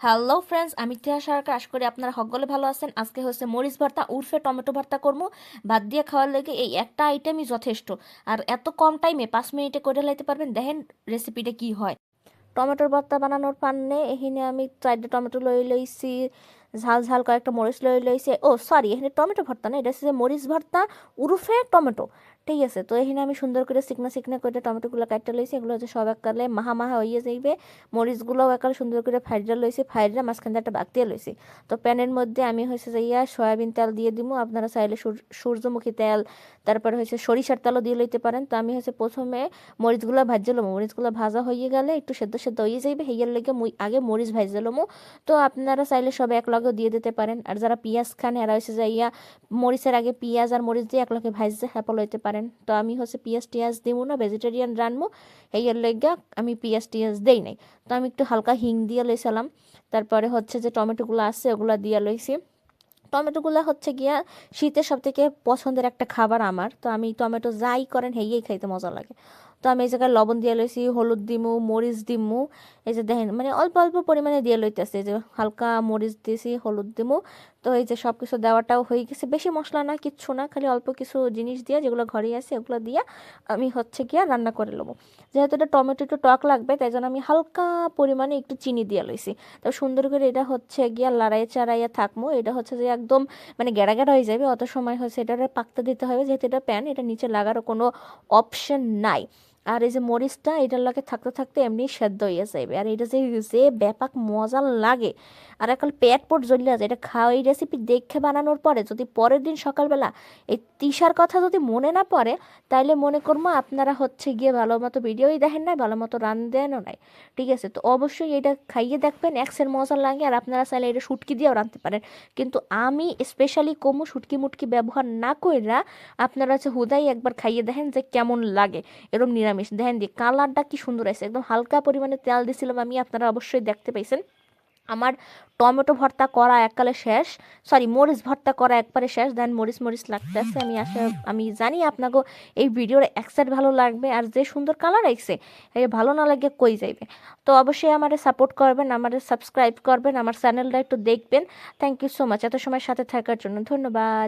Hello friends আমি টিয়া সরকার আশা করি আপনারা সকলে ভালো আছেন। আজকে হচ্ছে মরিচ ভর্তা, উর্ফে টমেটো ভর্তা করব। ভাত দিয়ে খাওয়ার লেগে এই একটা আইটেমই যথেষ্ট। আর এত কম টাইমে পাঁচ মিনিটে করে লাইতে পারবেন। দেখেন রেসিপিটা কি হয়। টমেটোর ভর্তা বানানোর পান্নে এখানে আমি চারটে টমেটো লই লইছি। ঝাল ঝাল কয়েকটা মরিচ লই লইছে ও সরি এখানে টমেটো ভর্তা না, এটা হচ্ছে মরিচ ভর্তা উরুফে টমেটো। ঠিক আছে, তো এখানে আমি সুন্দর করে চিকনা সিকনা করে টমেটোগুলো কাটতে লইছি এগুলো হচ্ছে সব এককালে মাহা মাহা হইয়ে যাইবে। মরিচগুলোও একালে সুন্দর করে ফাইডা লইছি ফাইডা মাঝখান দিয়ে একটা বাগতিয়ে লইছি তো প্যানের মধ্যে আমি হয়েছে যে ইয়া সয়াবিন তেল দিয়ে দিব আপনারা চাইলে সূর- সূর্যমুখী তেল, তারপরে হচ্ছে সরিষার তেলও দিয়ে লইতে পারেন। তো আমি হচ্ছে প্রথমে মরিচগুলো ভাজে লমো মরিচগুলো ভাজা হয়ে গেলে একটু সেদ্ধ সেদ্ধ হয়ে যাইবে হেয়ার লেগে আগে মরিচ ভাজে লমো তো আপনারা চাইলে সব এক লগেও দিয়ে দিতে পারেন। আর যারা পেঁয়াজ খান, এরা হচ্ছে যে ইয়া, মরিচের আগে পেঁয়াজ আর মরিচ দিয়ে এক ভাজতে হ্যাপল লইতে পারেন। তো আমি হচ্ছে পেঁয়াজ টিয়াজ দিব না ভেজিটেরিয়ান রানবো হেয়ার লেগে আমি পেঁয়াজ টিয়াজ দেই নাই। তো আমি একটু হালকা হিং দিয়ে লইছিলাম। তারপরে হচ্ছে যে টমেটোগুলো আছে, ওগুলো দিয়ে লইছি। টমেটোগুলো হচ্ছে গিয়া শীতের সব থেকে পছন্দের একটা খাবার আমার। তো আমি টমেটো যাই করেন হেয়েই খাইতে মজা লাগে। তো আমি এই জায়গায় লবণ দিয়ে লইছি হলুদ দিমু মরিচ দিমু, এই যে দেখেন মানে অল্প অল্প পরিমাণে দিয়ে লইতেছে যে হালকা মরিচ দিয়েছি হলুদ দিমু, তো এই যে সব কিছু দেওয়াটাও হয়ে গেছে। বেশি মশলা না, কিচ্ছু না, খালি অল্প কিছু জিনিস দিয়ে, যেগুলো ঘরে আছে, ওগুলো দিয়ে আমি হচ্ছে গিয়া রান্না করে নেব যেহেতু এটা টমেটো একটু টক লাগবে, তাই জন্য আমি হালকা পরিমাণে একটু চিনি দিয়ে লইছি তো সুন্দর করে এটা হচ্ছে গিয়া লড়াইয়ে চাড়াইয়া থাকব এটা হচ্ছে যে একদম মানে গেড়া গেড়া হয়ে যাবে, অত সময় হচ্ছে এটা পাকতে দিতে হবে, যেহেতু এটা প্যান এটা নিচে লাগারও কোনো অপশন নাই। আর এই যে মরিচটা এটার লাগে থাকতে থাকতে এমনি সেদ্ধ হয়ে যাবে আর এটা যে যে ব্যাপক মজা লাগে। আর এখন পেট পট জ্বলিয়ে আছে এটা খাওয়া এই রেসিপি দেখে বানানোর পরে যদি পরের দিন সকালবেলা এই তিসার কথা যদি মনে না পড়ে, তাইলে মনে করব আপনারা হচ্ছে গিয়ে ভালো মতো ভিডিওই দেখেন নাই ভালো মতো রান দেনও নাই। ঠিক আছে? তো অবশ্যই এটা খাইয়ে দেখবেন, এক্সের মজা লাগে। আর আপনারা চাইলে এটা শুটকি দিয়েও রাঁধতে পারেন। কিন্তু আমি স্পেশালি কমু শুটকি মুটকি ব্যবহার না কইরা আপনারা হচ্ছে হুদাই একবার খাইয়ে দেখেন যে কেমন লাগে। এরকম নিরামিষ দেখেন দিয়ে কালারটা কি সুন্দর আছে একদম হালকা পরিমাণে তেল দিছিলাম আমি, আপনারা অবশ্যই দেখতে পাইছেন আমার টমেটো ভর্তা করা এককালে শেষ। সরি মরিচ ভর্তা করা একবারে শেষ। দেন মরিচ মরিচ লাগতেছে। আমি আশা আমি জানি আপনাকে এই ভিডিওর একসাইড ভালো লাগবে আর যে সুন্দর কালার আইছে এই ভালো না লাগে কই যাইবে। তো অবশ্যই আমার সাপোর্ট করবেন, আমার সাবস্ক্রাইব করবেন, আমার চ্যানেলটা একটু দেখবেন। থ্যাংক ইউ সো মাচ এত সময় সাথে থাকার জন্য ধন্যবাদ।